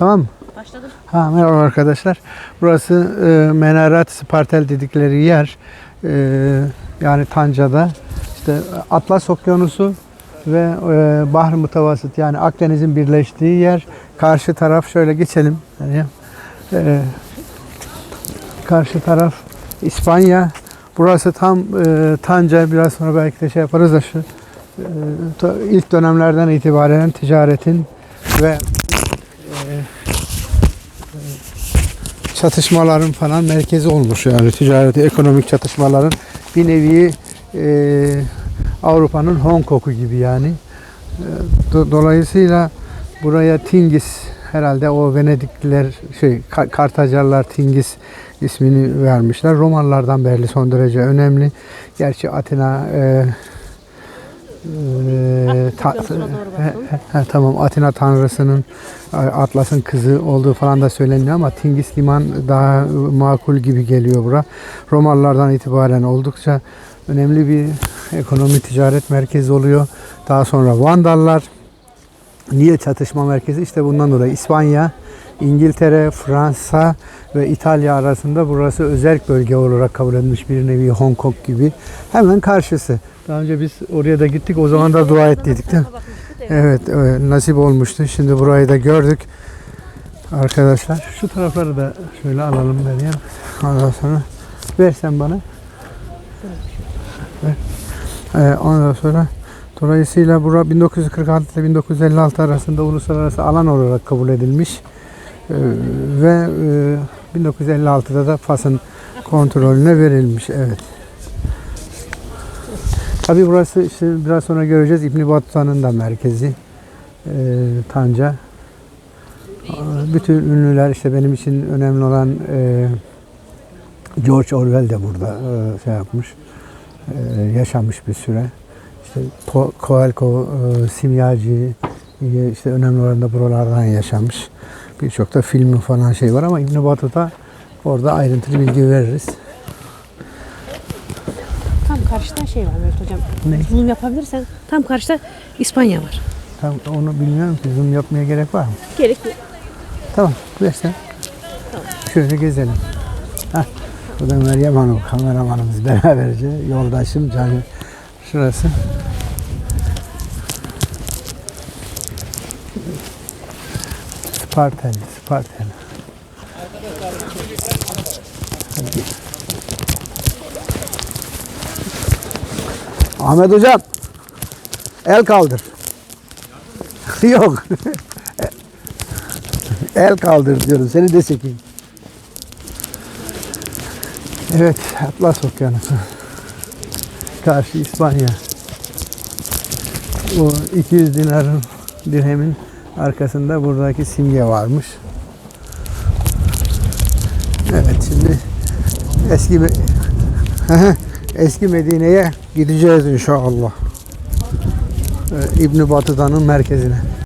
Tamam mı? Başladım. Ha, merhaba arkadaşlar. Burası e, Menarat Spartel dedikleri yer. E, yani Tanca'da. işte Atlas Okyanusu ve e, Bahr Mutavasit yani Akdeniz'in birleştiği yer. Karşı taraf şöyle geçelim. Yani, e, karşı taraf İspanya. Burası tam e, Tanca. Biraz sonra belki de şey yaparız da şu e, ilk dönemlerden itibaren ticaretin ve e, çatışmaların falan merkezi olmuş yani ticaret, ekonomik çatışmaların bir nevi e, Avrupa'nın Hong Kong'u gibi yani. E, do- dolayısıyla buraya Tingis herhalde o Venedikliler şey Ka- Kartacalılar Tingis ismini vermişler. Romalılardan beri son derece önemli. Gerçi Atina e, e, ta- he- he, tamam Atina tanrısının Atlas'ın kızı olduğu falan da söyleniyor ama Tingis liman daha makul gibi geliyor bura. Romalılardan itibaren oldukça önemli bir ekonomi ticaret merkezi oluyor. Daha sonra Vandallar niye çatışma merkezi? İşte bundan dolayı İspanya, İngiltere, Fransa ve İtalya arasında burası özel bölge olarak kabul edilmiş bir nevi Hong Kong gibi. Hemen karşısı. Daha önce biz oraya da gittik. O zaman da dua ettiydik değil mi? Evet, nasip olmuştu. Şimdi burayı da gördük. Arkadaşlar şu tarafları da şöyle alalım Meryem. Ondan sonra versen bana. Ver. Ee, ondan sonra dolayısıyla bura 1946 ile 1956 arasında uluslararası alan olarak kabul edilmiş. Ee, ve e, 1956'da da Fas'ın kontrolüne verilmiş. Evet. Tabii burası işte biraz sonra göreceğiz İbn Battutan'ın da merkezi. Ee, Tanca. Bütün ünlüler işte benim için önemli olan e, George Orwell de burada e, şey yapmış. e, yaşamış bir süre. İşte Coelho, e, simyacı e, işte önemli olan da buralardan yaşamış. Birçok da filmi falan şey var ama İbn Battuta orada ayrıntılı bilgi veririz. Tam karşıda şey var Mehmet Hocam. Ne? Zoom yapabilirsen tam karşıda İspanya var. Tam onu bilmiyorum ki zoom yapmaya gerek var mı? Gerek yok. Tamam, versen. Şöyle gezelim. Hah, bu da Meryem Hanım, kameramanımız beraberce. Yoldaşım, canım. Şurası. Spartel, Spartel. Hadi. Ahmet Hocam, el kaldır. Yok. El kaldır diyorum. Seni de çekeyim. Evet, Atlas Okyanusu. Karşı İspanya. Bu 200 dinarın dirhemin arkasında buradaki simge varmış. Evet, şimdi eski eski Medine'ye gideceğiz inşallah. Ee, İbn Batuta'nın merkezine.